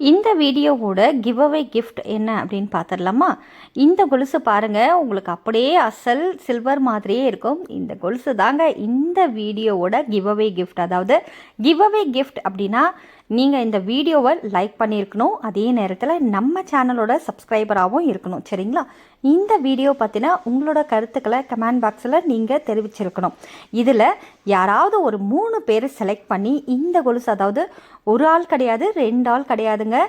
இந்த வீடியோவோட giveaway gift என்ன அப்படின்னு பார்த்துடலாமா? இந்த கொலுசு பாருங்கள் உங்களுக்கு அப்படியே அசல் சில்வர் மாதிரியே இருக்கும். இந்த கொலுசு தாங்க இந்த வீடியோவோட கிவ் அவே கிஃப்ட் அதாவது கிவ் அவே கிஃப்ட் அப்படின்னா நீங்கள் இந்த வீடியோவை லைக் பண்ணியிருக்கணும். அதே நேரத்தில் நம்ம சேனலோட சப்ஸ்கிரைபராகவும் இருக்கணும். சரிங்களா? இந்த வீடியோ பற்றின உங்களோட கருத்துக்களை கமெண்ட் பாக்ஸில் நீங்கள் தெரிவிச்சிருக்கணும். இதில் யாராவது ஒரு மூணு பேர் செலக்ட் பண்ணி இந்த கொலுசு அதாவது ஒரு ஆள் கிடையாது ரெண்டு ஆள் கிடையாதுங்க.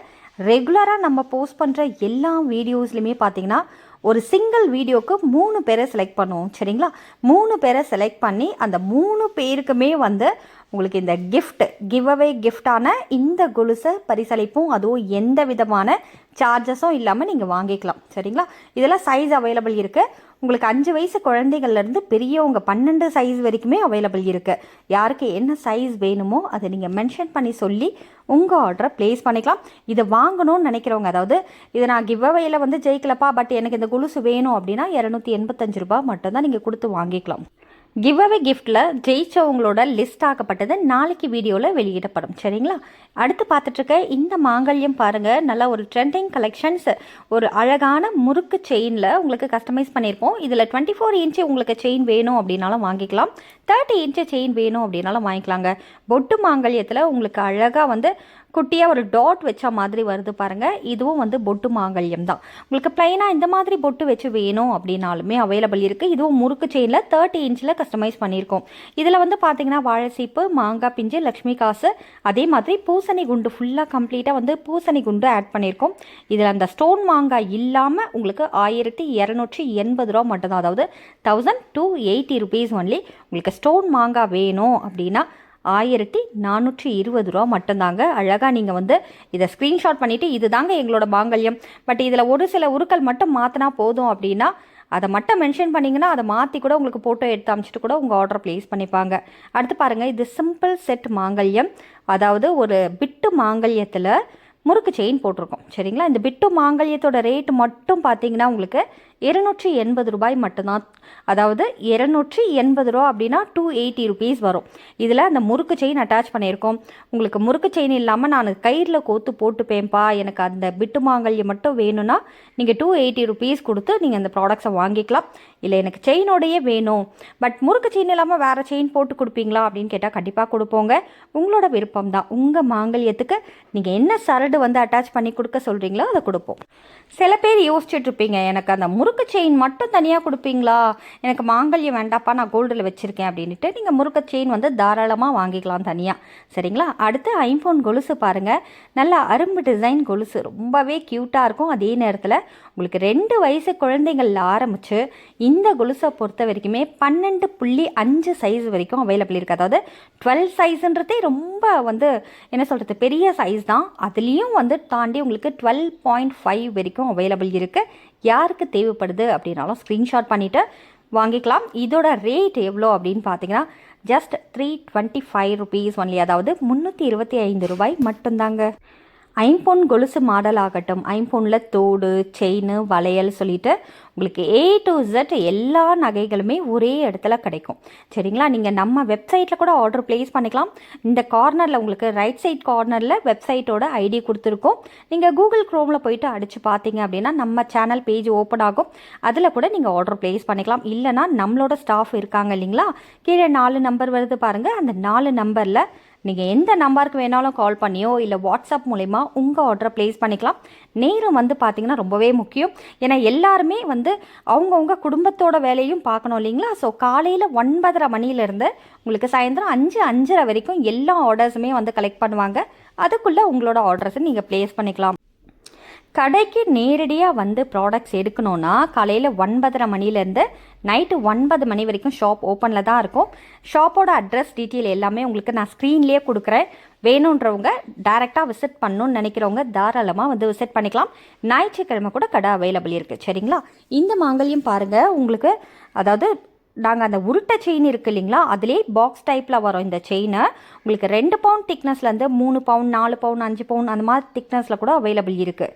ரெகுலராக நம்ம போஸ்ட் பண்ணுற எல்லா வீடியோஸ்லையுமே பார்த்தீங்கன்னா ஒரு சிங்கிள் வீடியோக்கு மூணு பேரை செலக்ட் பண்ணுவோம். சரிங்களா? மூணு பேரை செலக்ட் பண்ணி அந்த மூணு பேருக்குமே வந்து உங்களுக்கு இந்த கிஃப்ட் கிவ் அவே கிஃப்டான இந்த கொலுசை பரிசளிப்பும் அதுவும் எந்த விதமான சார்ஜஸும் இல்லாமல் நீங்கள் வாங்கிக்கலாம். சரிங்களா? இதெல்லாம் சைஸ் அவைலபிள் இருக்குது உங்களுக்கு அஞ்சு வயசு குழந்தைகள்லேருந்து பெரியவங்க பன்னெண்டு சைஸ் வரைக்குமே அவைலபிள் இருக்குது யாருக்கு என்ன சைஸ் வேணுமோ அதை நீங்கள் மென்ஷன் பண்ணி சொல்லி உங்கள் ஆர்டரை ப்ளேஸ் பண்ணிக்கலாம். இதை வாங்கணும்னு நினைக்கிறவங்க அதாவது இதை நான் கிவ் அவேயில் வந்து ஜெயிக்கலப்பா பட் எனக்கு இந்த கொலுசு வேணும் அப்படின்னா இரநூத்தி எண்பத்தஞ்சு ரூபாய் மட்டும்தான் நீங்கள் கொடுத்து வாங்கிக்கலாம். கிவ் அவே கிஃப்டில் ஜெயிச்சவங்களோட லிஸ்ட் ஆக்கப்பட்டது நாளைக்கு வீடியோவில் வெளியிடப்படும். சரிங்களா? அடுத்து பார்த்துட்ருக்க இந்த மாங்கல்யம் பாருங்கள் நல்லா ஒரு ட்ரெண்டிங் கலெக்ஷன்ஸ் ஒரு அழகான முறுக்கு செயினில் உங்களுக்கு கஸ்டமைஸ் பண்ணியிருப்போம் இதில் டுவெண்ட்டி ஃபோர் இன்ச்சு உங்களுக்கு செயின் வேணும் அப்படின்னாலும் வாங்கிக்கலாம். தேர்ட்டி இன்ச்சு செயின் வேணும் அப்படின்னாலும் வாங்கிக்கலாங்க. பொட்டு மாங்கல்யத்தில் உங்களுக்கு அழகாக வந்து குட்டியாக ஒரு டாட் வச்ச மாதிரி வருது பாருங்கள் இதுவும் வந்து பொட்டு மாங்கல்யம் தான். உங்களுக்கு ப்ளைனாக இந்த மாதிரி பொட்டு வச்சு வேணும் அப்படின்னாலுமே அவைலபிள் இருக்குது இதுவும் முறுக்கு செயினில் தேர்ட்டி இன்ச்சில் கஸ்டமைஸ் பண்ணியிருக்கோம். இதில் வந்து பார்த்தீங்கன்னா வாழைசீப்பு மாங்காய் பிஞ்சு லக்ஷ்மி காசு அதே மாதிரி பூசணி குண்டு ஃபுல்லாக கம்ப்ளீட்டாக வந்து பூசணி குண்டு ஆட் பண்ணியிருக்கோம். இதில் அந்த ஸ்டோன் மாங்காய் இல்லாமல் உங்களுக்கு ஆயிரத்தி இரநூற்றி எண்பது ரூபா மட்டும்தான். அதாவது thousand two eighty rupees only உங்களுக்கு ஸ்டோன் மாங்காய் வேணும் அப்படின்னா ஆயிரத்தி நானூற்றி இருபது ரூபா மட்டும்தாங்க. அழகாக நீங்கள் வந்து இதை ஸ்க்ரீன்ஷாட் பண்ணிவிட்டு இது தாங்க எங்களோட மாங்கல்யம். பட் இதில் ஒரு சில உருக்கள் மட்டும் மாற்றினா போதும் அப்படின்னா அதை மட்டும் மென்ஷன் பண்ணிங்கன்னா அதை மாற்றி கூட உங்களுக்கு ஃபோட்டோ எடுத்து அமைச்சிட்டு கூட உங்கள் ஆர்டர் ப்ளேஸ் பண்ணிப்பாங்க. அடுத்து பாருங்கள் இது சிம்பிள் செட் மாங்கல்யம். அதாவது ஒரு பிட்டு மாங்கல்யத்தில் முறுக்கு செயின் போட்டிருக்கோம். சரிங்களா? இந்த பிட்டு மாங்கல்யத்தோட ரேட் மட்டும் பார்த்தீங்கன்னா உங்களுக்கு இருநூற்றி எண்பது ரூபாய் மட்டும்தான். அதாவது இருநூற்றி எண்பது ரூபா அப்படின்னா டூ எயிட்டி ருபீஸ் வரும். இதில் அந்த முறுக்கு செயின் அட்டாச் பண்ணியிருக்கோம். உங்களுக்கு முறுக்கு செயின் இல்லாமல் நான் கயிறில் கோத்து போட்டுப்பேன்ப்பா. எனக்கு அந்த பிட்டு மாங்கல்யம் மட்டும் வேணும்னா நீங்கள் டூ எயிட்டி ருபீஸ் கொடுத்து நீங்கள் அந்த ப்ராடக்ட்ஸை வாங்கிக்கலாம். இல்லை எனக்கு செயினோடையே வேணும். பட் முறுக்கு செயின் இல்லாமல் வேறு செயின் போட்டு கொடுப்பீங்களா அப்படின்னு கேட்டால் கண்டிப்பாக கொடுப்போங்க. உங்களோட விருப்பம் தான். உங்கள் மாங்கல்யத்துக்கு நீங்கள் என்ன சரடு வந்து அட்டாச் பண்ணி கொடுக்க சொல்கிறீங்களோ அதை கொடுப்போம். சில பேர் யோசிச்சுட்ருப்பீங்க எனக்கு அந்த முறுக்கு செயின் மட்டும் தனியாக கொடுப்பீங்களா? எனக்கு மாங்கல்யம் வேண்டாப்பா நான் கோல்டில் வச்சுருக்கேன் அப்படின்ட்டு நீங்கள் முறுக்கு செயின் வந்து தாராளமாக வாங்கிக்கலாம் தனியாக சரிங்களா? அடுத்து ஐஃபோன் கொலுசு பாருங்கள் நல்லா அரும்பு டிசைன் கொலுசு. ரொம்பவே க்யூட்டாக இருக்கும். அதே நேரத்தில் உங்களுக்கு ரெண்டு வயசு குழந்தைங்களில் ஆரம்பித்து இந்த கொலுசை பொறுத்த வரைக்குமே பன்னெண்டு புள்ளி அஞ்சு சைஸ் வரைக்கும் அவைலபிள் இருக்குது அதாவது டுவெல் சைஸுன்றதே ரொம்ப வந்து என்ன சொல்கிறது பெரிய சைஸ் தான். அதுலேயும் வந்து தாண்டி உங்களுக்கு டுவெல் பாயிண்ட் ஃபைவ் வரைக்கும் அவைலபிள் இருக்குது யாருக்கு தேவைப்படுது அப்படின்னாலும் ஸ்க்ரீன்ஷாட் பண்ணிவிட்டு வாங்கிக்கலாம். இதோட ரேட் எவ்வளோ அப்படின்னு பார்த்தீங்கன்னா just three twenty five rupees only அதாவது முந்நூற்றி இருபத்தி ஐந்து ரூபாய் மட்டும்தாங்க. ஐம்பொன் கொலுசு மாடல் ஆகட்டும் ஐம்பொனில் தோடு செயின் வளையல் சொல்லிட்டு உங்களுக்கு ஏ டு இசட் எல்லா நகைகளுமே ஒரே இடத்துல கிடைக்கும். சரிங்களா? நீங்கள் நம்ம வெப்சைட்டில் கூட ஆர்டர் ப்ளேஸ் பண்ணிக்கலாம். இந்த கார்னரில் உங்களுக்கு ரைட் சைட் கார்னரில் வெப்சைட்டோட ஐடி கொடுத்துருக்கோம். நீங்கள் கூகுள் க்ரோமில் போயிட்டு அடித்து பார்த்தீங்க அப்படின்னா நம்ம சேனல் பேஜ் ஓப்பன் ஆகும். அதில் கூட நீங்கள் ஆர்டர் ப்ளேஸ் பண்ணிக்கலாம். இல்லைனா நம்மளோட ஸ்டாஃப் இருக்காங்க இல்லைங்களா? கீழே நாலு நம்பர் வருது பாருங்கள் அந்த நாலு நம்பரில் நீங்கள் எந்த நம்பருக்கு வேணாலும் கால் பண்ணியோ இல்லை வாட்ஸ்அப் மூலிமா உங்கள் ஆர்டரை ப்ளேஸ் பண்ணிக்கலாம். நேரம் வந்து பார்த்திங்கன்னா ரொம்பவே முக்கியம். ஏன்னா எல்லாருமே வந்து அவங்கவுங்க குடும்பத்தோட வேலையும் பார்க்கணும் இல்லைங்களா? ஸோ காலையில் ஒன்பதரை மணிலேருந்து உங்களுக்கு சாயந்தரம் அஞ்சு அஞ்சரை வரைக்கும் எல்லா ஆர்டர்ஸுமே வந்து கலெக்ட் பண்ணுவாங்க. அதுக்குள்ளே உங்களோட ஆர்டர்ஸை நீங்கள் ப்ளேஸ் பண்ணிக்கலாம். கடைக்கு நேரடியாக வந்து ப்ராடக்ட்ஸ் எடுக்கணுன்னா காலையில் ஒன்பதரை மணிலேருந்து நைட்டு ஒன்பது மணி வரைக்கும் ஷாப் ஓப்பனில் தான் இருக்கும். ஷாப்போட அட்ரஸ் டீட்டெயில் எல்லாமே உங்களுக்கு நான் ஸ்க்ரீன்லேயே கொடுக்குறேன். வேணுன்றவங்க டேரெக்டாக விசிட் பண்ணணும்னு நினைக்கிறவங்க தாராளமாக வந்து விசிட் பண்ணிக்கலாம். ஞாயிற்றுக்கிழமை கூட கடை அவைலபிள் இருக்குது சரிங்களா? இந்த மாங்கல்யம் பாருங்கள் உங்களுக்கு அதாவது நாங்கள் அந்த உருட்டை செயின் இருக்குது இல்லைங்களா? அதுலேயே பாக்ஸ் டைப்பில் வரும் இந்த செயினை உங்களுக்கு ரெண்டு பவுண்ட் திக்னஸ்லேருந்து மூணு பவுண்ட் நாலு பவுண்ட் அஞ்சு பவுண்ட் அந்த மாதிரி திக்னஸில் கூட அவைலபிள் இருக்குது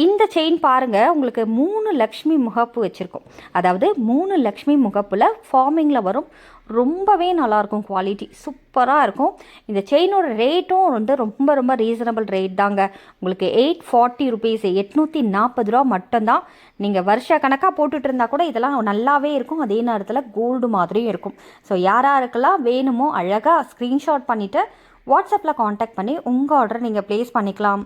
இந்த செயின் பாருங்கள் உங்களுக்கு மூணு லக்ஷ்மி முகப்பு வச்சுருக்கோம். அதாவது மூணு லக்ஷ்மி முகப்பில் ஃபார்மிங்கில் வரும். ரொம்பவே நல்லாயிருக்கும் குவாலிட்டி சூப்பராக இருக்கும். இந்த செயினோட ரேட்டும் வந்து ரொம்ப ரொம்ப ரீசனபிள் ரேட் தாங்க. உங்களுக்கு எயிட் ஃபார்ட்டி ருபீஸ் எட்நூற்றி நாற்பது ரூபா மட்டும்தான். நீங்கள் வருஷ கணக்காக போட்டுட்டு இருந்தால் கூட இதெல்லாம் நல்லாவே இருக்கும். அதே நேரத்தில் கோல்டு மாதிரியும் இருக்கும். ஸோ யார் யாருக்கெல்லாம் வேணுமோ அழகாக ஸ்க்ரீன்ஷாட் பண்ணிவிட்டு வாட்ஸ்அப்பில் காண்டாக்ட் பண்ணி உங்கள் ஆர்டர் நீங்கள் ப்ளேஸ் பண்ணிக்கலாம்.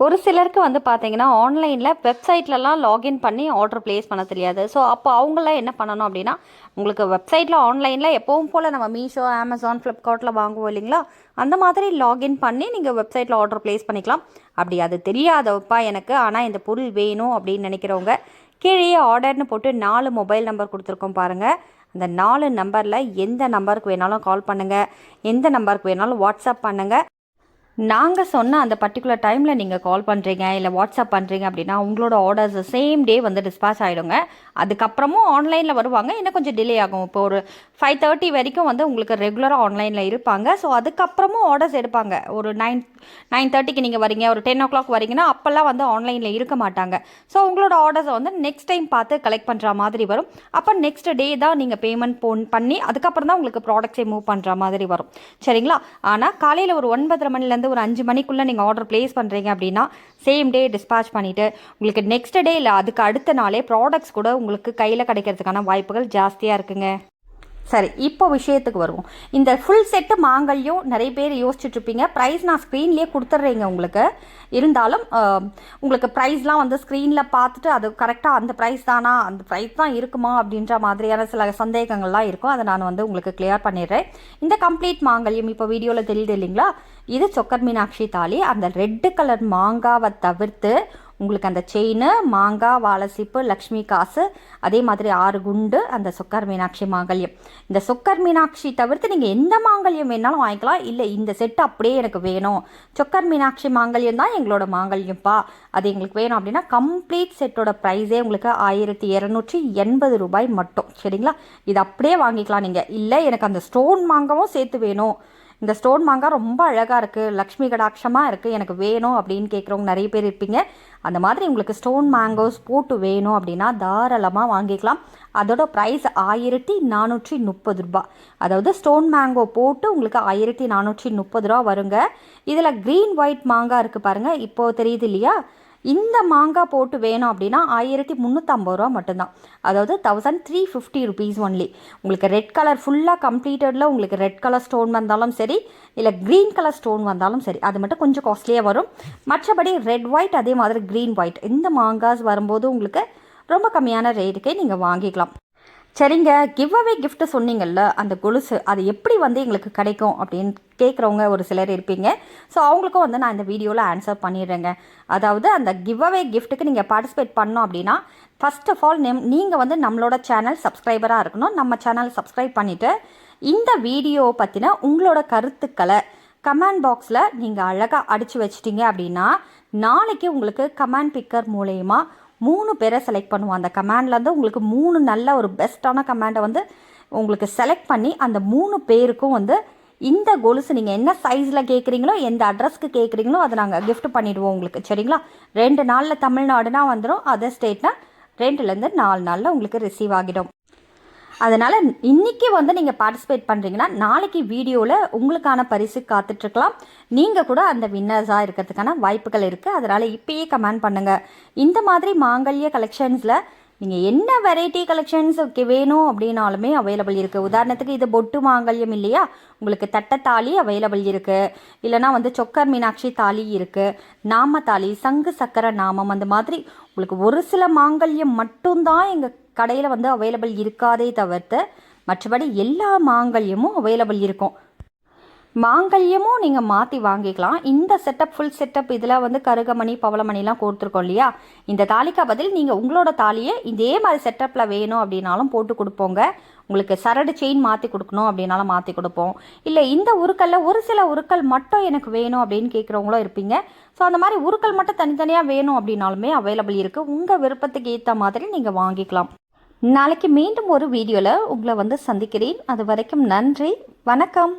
ஒரு சிலருக்கு வந்து பார்த்தீங்கன்னா ஆன்லைனில் வெப்சைட்லலாம் லாகின் பண்ணி ஆர்டர் ப்ளேஸ் பண்ண தெரியாது. ஸோ அப்போ அவங்களாம் என்ன பண்ணணும் அப்படின்னா உங்களுக்கு வெப்சைட்டில் ஆன்லைனில் எப்பவும் போல் நம்ம மீஷோ அமேசான் ஃப்ளிப்கார்ட்டில் வாங்குவோம் இல்லைங்களா? அந்த மாதிரி லாகின் பண்ணி நீங்கள் வெப்சைட்டில் ஆர்டர் ப்ளேஸ் பண்ணிக்கலாம். அப்படி அது தெரியாதப்பா எனக்கு ஆனால் இந்த பொருள் வேணும் அப்படின்னு நினைக்கிறவங்க கீழே ஆர்டர்னு போட்டு நாலு மொபைல் நம்பர் கொடுத்துருக்கோம் பாருங்கள் அந்த நாலு நம்பரில் எந்த நம்பருக்கு வேணாலும் கால் பண்ணுங்கள் எந்த நம்பருக்கு வேணாலும் வாட்ஸ்அப் பண்ணுங்கள் நாங்கள் சொன்ன அந்த பர்டிகுலர் டைமில் நீங்கள் கால் பண்ணுறீங்க இல்லை வாட்ஸ்அப் பண்ணுறீங்க அப்படின்னா உங்களோட ஆர்டர்ஸ் சேம் டே வந்து டிஸ்பாச் ஆகிடுங்க அதுக்கப்புறமும் ஆன்லைனில் வருவாங்க. இன்னும் கொஞ்சம் டிலே ஆகும். இப்போ ஒரு ஃபைவ் தேர்ட்டி வரைக்கும் வந்து உங்களுக்கு ரெகுலராக ஆன்லைனில் இருப்பாங்க. ஸோ அதுக்கப்புறமும் ஆர்டர்ஸ் எடுப்பாங்க. ஒரு நைன் நைன் தேர்ட்டிக்கு நீங்கள் வரீங்க ஒரு டென் ஓ கிளாக் வரீங்கன்னா அப்போல்லாம் வந்து ஆன்லைனில் இருக்க மாட்டாங்க. ஸோ உங்களோட ஆர்டர்ஸை வந்து நெக்ஸ்ட் டைம் பார்த்து கலெக்ட் பண்ணுற மாதிரி வரும். அப்போ நெக்ஸ்ட் டே தான் நீங்கள் பேமெண்ட் போன் பண்ணி அதுக்கப்புறம் தான் உங்களுக்கு ப்ராடக்ட்ஸை மூவ் பண்ணுற மாதிரி வரும். சரிங்களா? ஆனால் காலையில் ஒரு ஒன்பதரை மணிலேருந்து வந்து ஒரு அஞ்சு மணிக்குள்ளே நீங்கள் ஆர்டர் ப்ளேஸ் பண்ணுறீங்க அப்படின்னா சேம் டே டிஸ்பேச் பண்ணிவிட்டு உங்களுக்கு நெக்ஸ்ட் டே இல்லை அதுக்கு அடுத்த நாளே ப்ராடக்ட்ஸ் கூட உங்களுக்கு கையில் கிடைக்கிறதுக்கான வாய்ப்புகள் ஜாஸ்தியாக இருக்குங்க. சரி இப்போ விஷயத்துக்கு வருவோம். இந்த ஃபுல் செட்டு மாங்கல்யம் நிறைய பேர் யோசிச்சுட்ருப்பீங்க ப்ரைஸ் நான் ஸ்க்ரீன்லேயே கொடுத்துட்றேங்க உங்களுக்கு. இருந்தாலும் உங்களுக்கு ப்ரைஸ்லாம் வந்து ஸ்க்ரீனில் பார்த்துட்டு அது கரெக்டாக அந்த ப்ரைஸ் தானா அந்த ப்ரைஸ் தான் இருக்குமா அப்படின்ற மாதிரியான சில சந்தேகங்கள்லாம் இருக்கும். அதை நான் வந்து உங்களுக்கு கிளியர் பண்ணிடுறேன். இந்த கம்ப்ளீட் மாங்கல்யம் இப்போ வீடியோவில் தெரியுது இல்லைங்களா? இது சொக்கர் மீனாட்சி தாலி. அந்த ரெட்டு கலர் மாங்காவை தவிர்த்து உங்களுக்கு அந்த செயின் மாங்காய் வாழைசீப்பு லக்ஷ்மி காசு அதே மாதிரி ஆறு குண்டு அந்த சொக்கர் மீனாட்சி மாங்கல்யம். இந்த சொக்கர் மீனாட்சி தவிர்த்து நீங்கள் எந்த மாங்கல்யம் வேணாலும் வாங்கிக்கலாம். இல்லை இந்த செட்டு அப்படியே எனக்கு வேணும். சொக்கர் மீனாட்சி மாங்கல்யம் தான் எங்களோட மாங்கல்யம்ப்பா அது எங்களுக்கு வேணும் அப்படின்னா கம்ப்ளீட் செட்டோட ப்ரைஸே உங்களுக்கு ஆயிரத்தி இரநூற்றி எண்பது ரூபாய் மட்டும். சரிங்களா? இது அப்படியே வாங்கிக்கலாம் நீங்கள் இல்லை எனக்கு அந்த ஸ்டோன் மாங்கவும் சேர்த்து வேணும். இந்த ஸ்டோன் மாங்காய் ரொம்ப அழகாக இருக்குது லக்ஷ்மி கடாட்சமாக இருக்குது எனக்கு வேணும் அப்படின்னு கேட்குறவங்க நிறைய பேர் இருப்பீங்க. அந்த மாதிரி உங்களுக்கு ஸ்டோன் மேங்கோஸ் போட்டு வேணும் அப்படின்னா தாராளமாக வாங்கிக்கலாம். அதோட ப்ரைஸ் ஆயிரத்தி நானூற்றி முப்பது ரூபா. அதாவது ஸ்டோன் மேங்கோ போட்டு உங்களுக்கு ஆயிரத்தி நானூற்றி முப்பது ரூபா வருங்க. இதில் க்ரீன் ஒயிட் மாங்காய் இருக்குது பாருங்கள் இப்போது தெரியுது இல்லையா? இந்த மாங்காய் போட்டு வேணும் அப்படின்னா ஆயிரத்தி முந்நூற்றம்பது ரூபா மட்டும்தான். அதாவது thousand three fifty rupees only உங்களுக்கு ரெட் கலர் ஃபுல்லாக கம்ப்ளீட்டடில் உங்களுக்கு ரெட் கலர் ஸ்டோன் வந்தாலும் சரி இல்லை க்ரீன் கலர் ஸ்டோன் வந்தாலும் சரி அது மட்டும் கொஞ்சம் காஸ்ட்லியாக வரும். மற்றபடி ரெட் ஒயிட் அதே மாதிரி க்ரீன் ஒயிட் இந்த மாங்காஸ் வரும்போது உங்களுக்கு ரொம்ப கம்மியான ரேட்டுக்கே நீங்கள் வாங்கிக்கலாம். சரிங்க கிவ் அவே கிஃப்ட்டு சொன்னீங்கல்ல அந்த கொலுசு அது எப்படி வந்து எங்களுக்கு கிடைக்கும் அப்படின்னு கேட்குறவங்க ஒரு சிலர் இருப்பீங்க. ஸோ அவங்களுக்கும் வந்து நான் இந்த வீடியோவில் ஆன்சர் பண்ணிடுறேங்க. அதாவது அந்த கிவ் அவே கிஃப்ட்டுக்கு நீங்கள் பார்ட்டிசிபேட் பண்ணோம் அப்படின்னா ஃபஸ்ட் ஆஃப் ஆல் நெம் நீங்கள் வந்து நம்மளோட சேனல் சப்ஸ்கிரைபராக இருக்கணும். நம்ம சேனல் சப்ஸ்கிரைப் பண்ணிவிட்டு இந்த வீடியோ பற்றின உங்களோட கருத்துக்களை கமெண்ட் பாக்ஸில் நீங்கள் அழகாக அடித்து வச்சிட்டிங்க அப்படின்னா நாளைக்கு உங்களுக்கு கமெண்ட் பிக்கர் மூலயமா மூணு பேரை செலக்ட் பண்ணுவோம். அந்த கமாண்ட்லேருந்து உங்களுக்கு மூணு நல்ல ஒரு பெஸ்ட்டான கமாண்டை வந்து உங்களுக்கு செலக்ட் பண்ணி அந்த மூணு பேருக்கும் வந்து இந்த கொலுசு நீங்கள் என்ன சைஸில் கேட்குறீங்களோ எந்த அட்ரஸ்க்கு கேட்குறீங்களோ அதை நாங்கள் கிஃப்ட் பண்ணிவிடுவோம் உங்களுக்கு. சரிங்களா? ரெண்டு நாளில் தமிழ்நாடுனா வந்துடும் அதர் ஸ்டேட்னால் ரெண்டுலேருந்து நாலு நாளில் உங்களுக்கு ரிசீவ் ஆகிடும். அதனால் இன்றைக்கி வந்து நீங்கள் பார்ட்டிசிபேட் பண்ணுறீங்கன்னா நாளைக்கு வீடியோவில் உங்களுக்கான பரிசு காத்துட்ருக்கலாம். நீங்கள் கூட அந்த வின்னர்ஸாக இருக்கிறதுக்கான வாய்ப்புகள் இருக்குது அதனால் இப்பயே கமெண்ட் பண்ணுங்கள் இந்த மாதிரி மாங்கல்ய கலெக்ஷன்ஸில் நீங்கள் என்ன வெரைட்டி கலெக்ஷன்ஸ் வேணும் அப்படின்னாலுமே அவைலபிள் இருக்குது உதாரணத்துக்கு இது பொட்டு மாங்கல்யம் இல்லையா? உங்களுக்கு தட்டத்தாலி அவைலபிள் இருக்குது இல்லைனா வந்து சொக்கர் மீனாட்சி தாலி இருக்குது நாம தாலி சங்கு சக்கர நாமம் அந்த மாதிரி உங்களுக்கு ஒரு சில மாங்கல்யம் மட்டும்தான் எங்கள் கடையில் வந்து அவைலபிள் இருக்காதே தவிர்த்து மற்றபடி எல்லா மாங்கல்யமும் அவைலபிள் இருக்கும். மாங்கல்யமும் நீங்கள் மாற்றி வாங்கிக்கலாம். இந்த செட்டப் ஃபுல் செட்டப் இதில் வந்து கருகமணி பவளமணிலாம் கொடுத்துருக்கோம் இல்லையா? இந்த தாலிக்கா பதில் நீங்கள் உங்களோட தாலியை இதே மாதிரி செட்டப்பில் வேணும் அப்படின்னாலும் போட்டு கொடுப்போங்க. உங்களுக்கு சரடு செயின் மாற்றி கொடுக்கணும் அப்படின்னாலும் மாற்றி கொடுப்போம். இல்லை இந்த உருக்கல்ல ஒரு சில உருக்கள் மட்டும் எனக்கு வேணும் அப்படின்னு கேட்குறவங்களும் இருப்பீங்க. ஸோ அந்த மாதிரி உருக்கள் மட்டும் தனித்தனியாக வேணும் அப்படின்னாலுமே அவைலபிள் இருக்குது உங்கள் விருப்பத்துக்கு ஏற்ற மாதிரி நீங்கள் வாங்கிக்கலாம். நாளைக்கு மீண்டும் ஒரு வீடியோவில் உங்களை வந்து சந்திக்கிறேன். அது வரைக்கும் நன்றி. வணக்கம்.